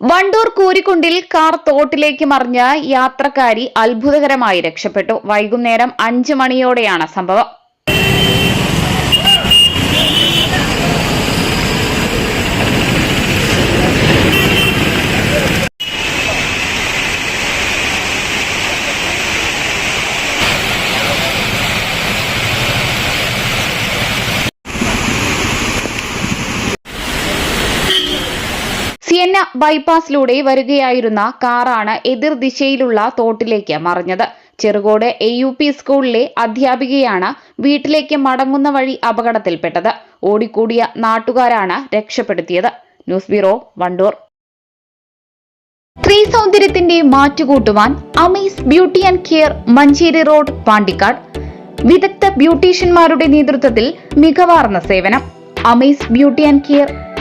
Wandoor കൂരിക്കുണ്ടിൽ car തോട്ടിലേക്ക് മറിഞ്ഞ് യാത്രക്കാരി അത്ഭുതകരമായി രക്ഷപ്പെട്ടു. വൈകുന്നേരം അഞ്ചു മണിയോടെയാണ് സംഭവം. സിയന്ന ബൈപ്പാസിലൂടെ വരികയായിരുന്ന കാറാണ് എതിർദിശയിലുള്ള തോട്ടിലേക്ക് മറിഞ്ഞത്. ചെറുകോട് എ യു പി സ്കൂളിലെ അധ്യാപികയാണ് വീട്ടിലേക്ക് മടങ്ങുന്ന വഴി അപകടത്തിൽപ്പെട്ടത്. ഓടിക്കൂടിയ നാട്ടുകാരാണ് രക്ഷപ്പെടുത്തിയത്. News bureau Wandoor. സ്ത്രീ സൗന്ദര്യത്തിന്റെ മാറ്റുകൂട്ടുവാൻ Amees beauty and care Manjeri road Pandikkad. വിദഗ്ധ ബ്യൂട്ടീഷ്യന്മാരുടെ നേതൃത്വത്തിൽ മികവാർന്ന സേവനം. Amees beauty and care